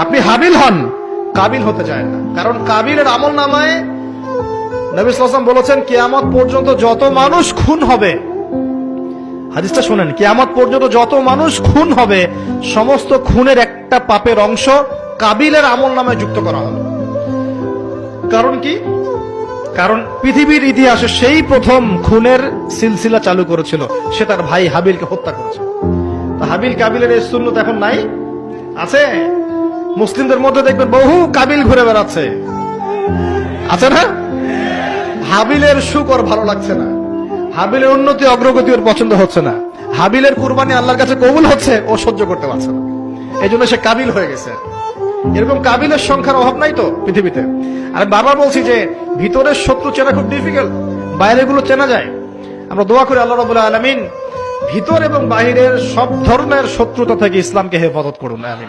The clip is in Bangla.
আপনি হাবিল হন। কাবিল হতে চায় না। কারণ কাবিলের আমল নামায় নবী সাল্লাম বলেছেন, কিয়ামত পর্যন্ত যত মানুষ খুন হবে হাদিসটা শুনেন, কিয়ামত পর্যন্ত যত মানুষ খুন হবে, সমস্ত খুনের একটা পাপের অংশ কাবিলের আমল নামে যুক্ত করা হবে। কারণ কি? কারণ পৃথিবীর ইতিহাসে সেই প্রথম খুনের সিলসিলা চালু করেছিল। সে তার ভাই হাবিলকে হত্যা করেছে। হাবিল কাবিলের এই সুন্নত এখন নাই? আছে? মুসলিমদের মধ্যে দেখবেন বহু কাবিল ঘুরে বেড়াচ্ছে। আছে না? হাবিলের সুখ ওর ভালো লাগছে না। হাবিলের উন্নতি, অগ্রগতি ওর পছন্দ হচ্ছে না। হাবিলের কুরবানি আল্লাহর কাছে কবুল হচ্ছে, ও সহ্য করতে পারছে না। এই জন্য সে কাবিল হয়ে গেছে। এরকম কাবিলের সংখ্যার অভাব নাই তো পৃথিবীতে। আর বারবার বলছি যে, ভিতরের শত্রু চেনা খুব ডিফিকাল্ট বাইরেগুলো চেনা যায়। আমরা দোয়া করি আল্লাহ রবুল্লাহ আলমিন, ভিতর এবং বাহিরের সব ধরনের শত্রুতা থেকে ইসলামকে হেফাজত করুন, আমিন।